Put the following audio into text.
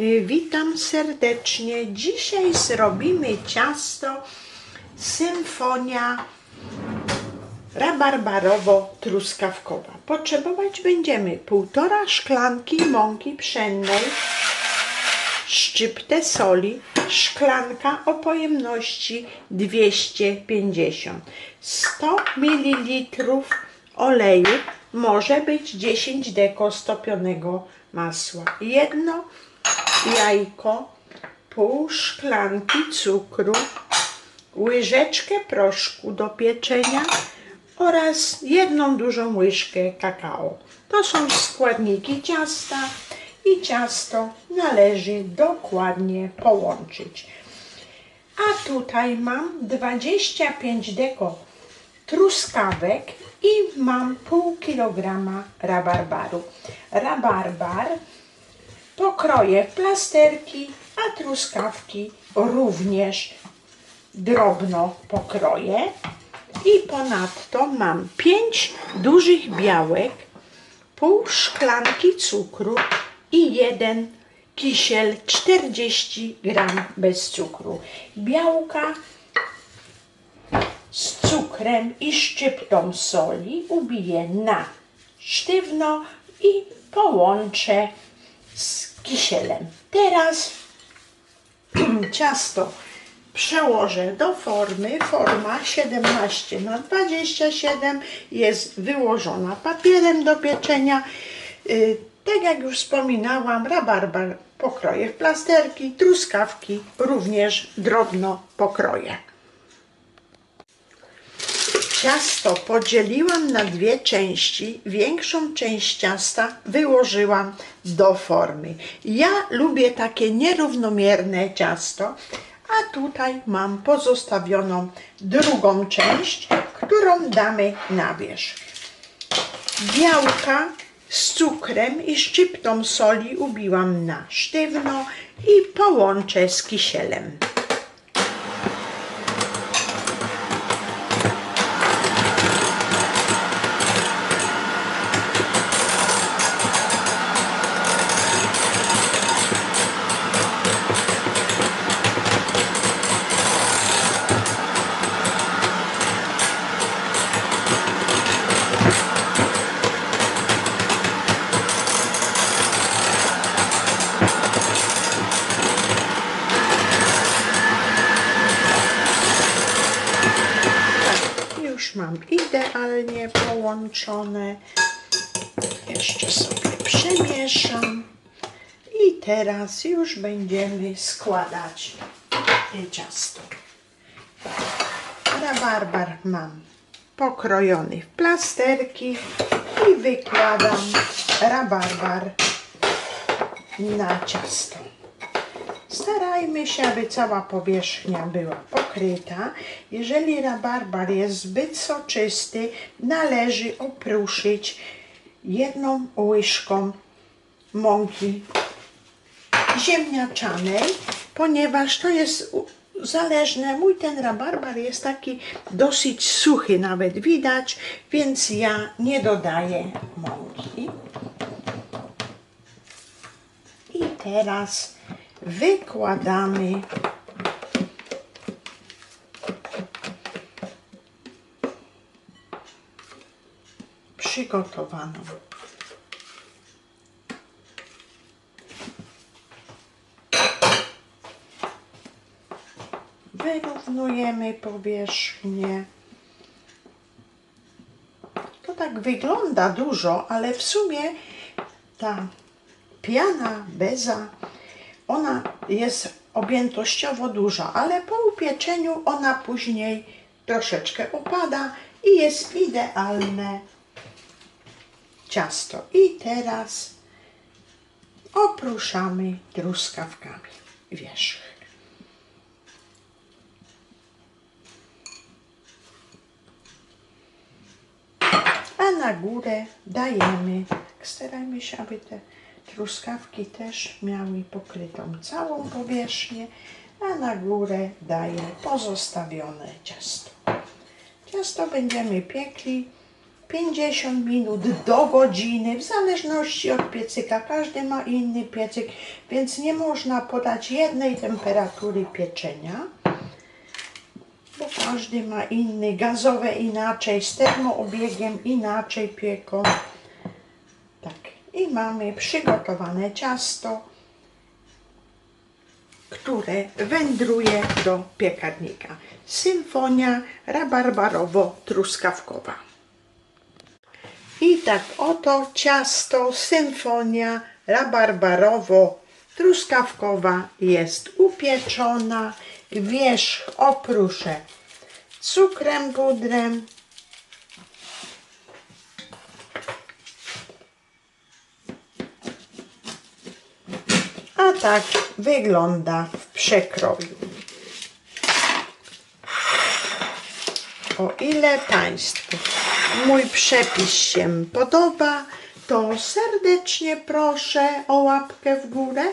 Y, Witam serdecznie. Dzisiaj zrobimy ciasto Symfonia rabarbarowo-truskawkowa. Potrzebować będziemy półtora szklanki mąki pszennej, szczyptę soli, szklanka o pojemności 250, 100 ml oleju, może być 10 deko stopionego masła, jedno jajko, pół szklanki cukru, łyżeczkę proszku do pieczenia oraz jedną dużą łyżkę kakao. To są składniki ciasta i ciasto należy dokładnie połączyć. A tutaj mam 25 deko truskawek i mam pół kilograma rabarbaru. Rabarbar pokroję w plasterki, a truskawki również drobno pokroję. I ponadto mam 5 dużych białek, pół szklanki cukru i jeden kisiel 40 gram bez cukru. Białka z cukrem i szczyptą soli ubiję na sztywno i połączę z kisielem. Teraz ciasto przełożę do formy. Forma 17 na 27 jest wyłożona papierem do pieczenia. Y, Tak jak już wspominałam, rabarbar pokroję w plasterki, truskawki również drobno pokroję. Ciasto podzieliłam na dwie części. Większą część ciasta wyłożyłam do formy. Ja lubię takie nierównomierne ciasto, a tutaj mam pozostawioną drugą część, którą damy na wierzch. Białka z cukrem i szczyptą soli ubiłam na sztywno i połączę z kisielem. Mam idealnie połączone. Jeszcze sobie przemieszam. I teraz już będziemy składać ciasto. Rabarbar mam pokrojony w plasterki i wykładam rabarbar na ciasto. Starajmy się, aby cała powierzchnia była pokryta. Jeżeli rabarbar jest zbyt soczysty, należy opruszyć jedną łyżką mąki ziemniaczanej, ponieważ to jest zależne. Mój ten rabarbar jest taki dosyć suchy, nawet widać, więc ja nie dodaję mąki. I teraz wykładamy przygotowaną wyrównujemy powierzchnię. To tak wygląda dużo, ale w sumie ta piana beza, ona jest objętościowo duża, ale po upieczeniu ona później troszeczkę opada i jest idealne ciasto. I teraz opruszamy truskawkami wierzch. A na górę dajemy, starajmy się, aby te truskawki też miały pokrytą całą powierzchnię, a na górę daję pozostawione ciasto. Ciasto będziemy piekli 50 minut do godziny, w zależności od piecyka. Każdy ma inny piecyk, więc nie można podać jednej temperatury pieczenia, bo każdy ma inny. Gazowe inaczej, z termoobiegiem inaczej pieką. Mamy przygotowane ciasto, które wędruje do piekarnika. Symfonia rabarbarowo-truskawkowa. I tak oto ciasto symfonia rabarbarowo-truskawkowa jest upieczona. Wierzch opruszę cukrem pudrem. A tak wygląda w przekroju. O ile Państwu mój przepis się podoba, to serdecznie proszę o łapkę w górę